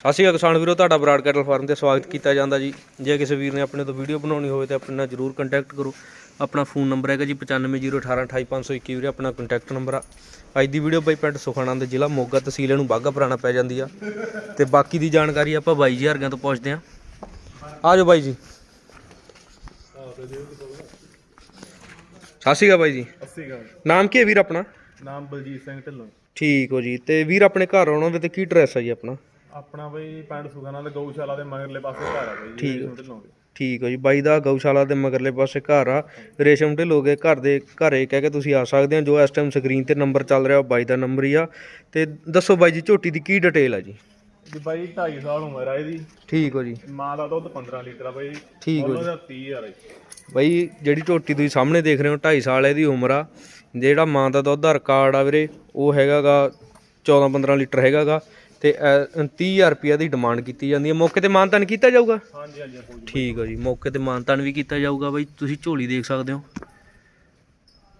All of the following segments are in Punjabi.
ਸਤਿ ਸ਼੍ਰੀ ਅਕਾਲ ਕਿਸਾਨ ਵੀਰੋ ਤੁਹਾਡਾ ਬਰਾਡ ਕੈਟਲ ਫਾਰਮ ਤੇ ਸਵਾਗਤ ਕੀਤਾ ਜਾਂਦਾ ਜੀ। ਜੇ ਕਿਸੇ ਵੀਰ ਨੇ ਆਪਣੇ ਤੋਂ ਵੀਡੀਓ ਬਣਾਉਣੀ ਹੋਵੇ ਤਾਂ ਆਪਣੇ ਨਾਲ ਜਰੂਰ ਕੰਟੈਕਟ ਕਰੋ। ਆਪਣਾ ਫੋਨ ਨੰਬਰ ਹੈਗਾ ਜੀ 9501828521 ਵੀਰੇ ਆਪਣਾ ਕੰਟੈਕਟ ਨੰਬਰ ਆ। ਅੱਜ ਦੀ ਵੀਡੀਓ ਬਾਈ ਪਿੰਡ ਸੁਖਾਨੰਦ ਜ਼ਿਲ੍ਹਾ ਮੋਗਾ ਤਹਿਸੀਲ ਨੂੰ ਬਾਗਾ ਪੁਰਾਣਾ ਪੈ ਜਾਂਦੀ ਆ। ਤੇ ਬਾਕੀ ਦੀ ਜਾਣਕਾਰੀ ਆਪਾਂ ਬਾਈ ਜੀ ਹਰਗਾਂ ਤੋਂ ਪੁੱਛਦੇ ਆ। ਆ ਜਾਓ ਬਾਈ ਜੀ। ਸਤਿ ਸ਼੍ਰੀ ਅਕਾਲ ਬਾਈ ਜੀ। 80 ਗਾ ਨਾਮ ਕੀ ਹੈ ਵੀਰ ਆਪਣਾ? ਨਾਮ ਬਲਜੀਤ ਸਿੰਘ ਢਿੱਲੋਂ। ਠੀਕ ਹੋ ਜੀ। ਤੇ ਵੀਰ ਆਪਣੇ ਘਰ ਆਉਣਾ ਹੋਵੇ ਤੇ ਕੀ ਡਰੈਸ ਆ ਜੀ ਆਪਣਾ? ਆਪਣਾ ਬਈ ਪਿੰਡ ਸੁਖਾਨਾ ਦੇ ਗਊਸ਼ਾਲਾ ਦੇ ਮਗਰਲੇ ਪਾਸੇ ਘਰ ਆ ਬਈ ਠੀਕ। ਰੇਸ਼ਮ ਢਿੱਲੋਂ ਦੇ ਠੀਕ ਹੋ ਜੀ ਬਾਈ ਦਾ ਗਊਸ਼ਾਲਾ ਦੇ ਮਗਰਲੇ ਪਾਸੇ ਘਰ ਆ। ਰੇਸ਼ਮ ਢਿੱਲੋਂ ਦੇ ਘਰ ਦੇ ਘਰੇ ਕਹਿ ਕੇ ਤੁਸੀਂ ਆ ਸਕਦੇ ਹੋ ਜੋ ਇਸ ਟਾਈਮ ਸਕਰੀਨ ਤੇ ਨੰਬਰ ਚੱਲ ਰਿਹਾ ਉਹ ਬਾਈ ਦਾ ਨੰਬਰ ਹੀ ਆ। ਤੇ ਦੱਸੋ ਬਾਈ ਜੀ ਝੋਟੀ ਦੀ ਕੀ ਡਿਟੇਲ ਆ ਜੀ? ਜੀ ਬਾਈ 2.5 ਸਾਲ ਉਮਰ ਆ ਇਹਦੀ। ਠੀਕ ਹੋ ਜੀ। ਮਾਂ ਦਾ ਦੁੱਧ 15 ਲੀਟਰ ਆ ਬਾਈ। ਠੀਕ ਹੋ ਜੀ। ਦਾ 30 ਆ ਬਾਈ ਜਿਹੜੀ ਝੋਟੀ ਤੁਸੀਂ ਸਾਹਮਣੇ ਦੇਖ ਰਹੇ ਹੋ 2.5 ਸਾਲ ਇਹਦੀ ਉਮਰ ਆ। ਜਿਹੜਾ ਮਾਂ ਦਾ ਦੁੱਧ ਦਾ ਰਿਕਾਰਡ ਆ ਵੀਰੇ ਉਹ ਹੈਗਾਗਾ 14 15 ਲੀਟਰ ਹੈਗਾਗਾ। ਤੇ 30000 ਰੁਪਿਆ ਦੀ ਡਿਮਾਂਡ ਕੀਤੀ ਜਾਂਦੀ ਹੈ। ਮੌਕੇ ਤੇ ਮਾਨਤਾਨ ਕੀਤਾ ਜਾਊਗਾ? ਹਾਂਜੀ ਹਾਂਜੀ ਠੀਕ ਹੈ ਜੀ ਮੌਕੇ ਤੇ ਮਾਨਤਾਨ ਵੀ ਕੀਤਾ ਜਾਊਗਾ ਬਾਈ। ਤੁਸੀਂ ਝੋਲੀ ਦੇਖ ਸਕਦੇ ਹੋ।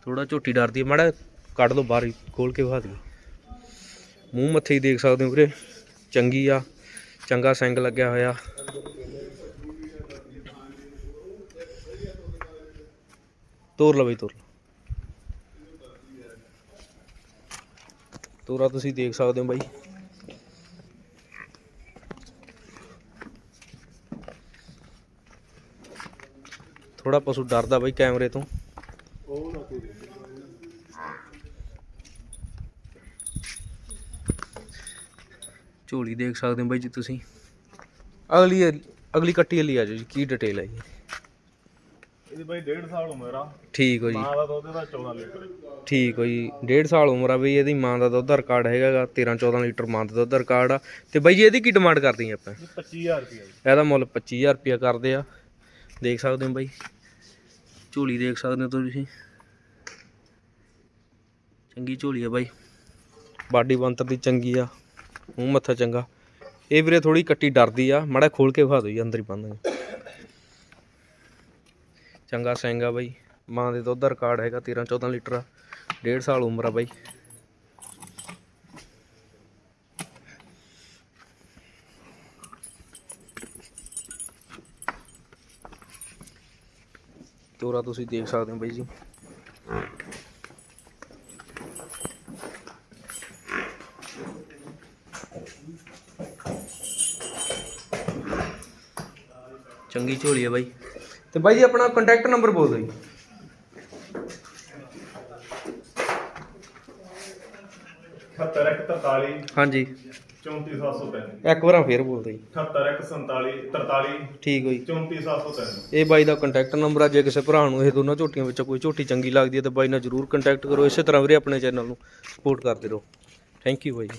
ਥੋੜਾ ਝੋਟੀ ਡਰਦੀ ਹੈ। ਮਾੜਾ ਕੱਢ ਲਓ ਬਾਹਰ ਖੋਲ ਕੇ ਵਿਖਾ ਦਿਓ। ਮੂੰਹ ਮੱਥੇ ਹੀ ਦੇਖ ਸਕਦੇ ਹੋ ਵੀਰੇ। ਚੰਗੀ ਆ ਚੰਗਾ ਸਿੰਗ ਲੱਗਿਆ ਹੋਇਆ। ਤੋਰ ਲਓ ਬਈ ਤੋਰ ਲਓ। ਤੋਰਾ ਤੁਸੀਂ ਦੇਖ ਸਕਦੇ ਹੋ ਬਾਈ। ਥੋੜਾ ਪਸ਼ੂ ਡਰਦਾ ਬਾਈ ਕੈਮਰੇ ਤੋਂ। ਉਹ ਨਾ ਕੋਈ ਝੋਲੀ ਦੇਖ ਸਕਦੇ ਹੋ ਬਾਈ ਜੀ ਤੁਸੀਂ। ਅਗਲੀ ਅਗਲੀ ਕੱਟੀ ਵਾਲੀ ਆ ਜਾਓ ਜੀ ਕੀ ਡਿਟੇਲ ਹੈ ਜੀ। ਇਹਦੀ ਬਾਈ 1.5 ਸਾਲ ਉਮਰ ਆ। ਠੀਕ ਹੋ ਜੀ। ਮਾਂ ਦਾ ਦੁੱਧ ਦਾ 14 ਲੀਟਰ। ਠੀਕ ਹੋ ਜੀ 1.5 ਸਾਲ ਉਮਰ ਆ ਬਈ ਇਹਦੀ ਮਾਂ ਦਾ ਦੁੱਧ ਦਾ ਰਿਕਾਰਡ ਹੈਗਾਗਾ 13 14 ਲੀਟਰ ਮਾਂ ਦਾ ਦੁੱਧ ਦਾ ਰਿਕਾਰਡ ਆ। ਤੇ ਬਾਈ ਜੀ ਇਹਦੀ ਕੀ ਡਿਮਾਂਡ ਕਰਦੇ ਆਪਾਂ? ਜੀ 25000 ਰੁਪਏ ਇਹਦਾ ਮੁੱਲ 25000 ਰੁਪਇਆ ਕਰਦੇ ਆ। ਦੇਖ ਸਕਦੇ ਹੋ ਬਾਈ। ਝੋਲੀ ਦੇਖ ਸਕਦੇ ਹੋ ਤੁਸੀਂ। ਚੰਗੀ ਝੋਲੀ ਆ ਬਾਈ। ਬਾਡੀ ਬੰਤਰ ਦੀ ਚੰਗੀ ਆ, ਮੂੰਹ ਮੱਥਾ ਚੰਗਾ। ਇਹ ਵੀਰੇ ਥੋੜੀ ਕੱਟੀ ਡਰਦੀ ਆ, ਮੜਾ ਖੋਲ ਕੇ ਵਿਖਾ ਦਿਓ ਜੀ, ਅੰਦਰ ਹੀ ਬੰਦ ਚੰਗਾ ਸਿੰਘ ਆ ਬਾਈ। ਮਾਂ ਦੇ ਦੁੱਧ ਦਾ ਰਿਕਾਰਡ ਹੈਗਾ 13 14 ਲੀਟਰ ਡੇਢ ਸਾਲ ਉਮਰ ਆ ਬਾਈ। ਤੋਰਾ ਤੁਸੀਂ ਦੇਖ ਸਕਦੇ ਹੋ ਬਾਈ ਜੀ। ਚੰਗੀ ਝੋਲੀ ਹੈ ਬਾਈ। ਤੇ ਬਾਈ ਜੀ ਆਪਣਾ ਕੰਟੈਕਟ ਨੰਬਰ ਬੋਲ ਦਿਓ ਜੀ। 7143 ਹਾਂਜੀ। 34703 ਇੱਕ ਵਾਰਾਂ ਫੇਰ ਬੋਲ ਦਿਓ ਜੀ 7147 43 ਠੀਕ ਹੋ ਜੀ 34703 ਇਹ ਬਾਈ ਦਾ ਕੰਟੈਕਟ ਨੰਬਰ ਆ ਜੇ ਕਿਸੇ ਭਰਾ ਨੂੰ ਇਹ ਦੋਨਾਂ ਝੋਟੀਆਂ ਵਿੱਚੋਂ ਕੋਈ ਝੋਟੀ ਚੰਗੀ ਲੱਗਦੀ ਹੈ ਤਾਂ ਬਾਈ ਨਾਲ ਜਰੂਰ ਕੰਟੈਕਟ ਕਰੋ ਇਸੇ ਤਰ੍ਹਾਂ ਵੀਰੇ ਆਪਣੇ ਚੈਨਲ ਨੂੰ ਸਪੋਰਟ ਕਰਦੇ ਰਹੋ। ਥੈਂਕ ਯੂ ਬਾਈ ਜੀ।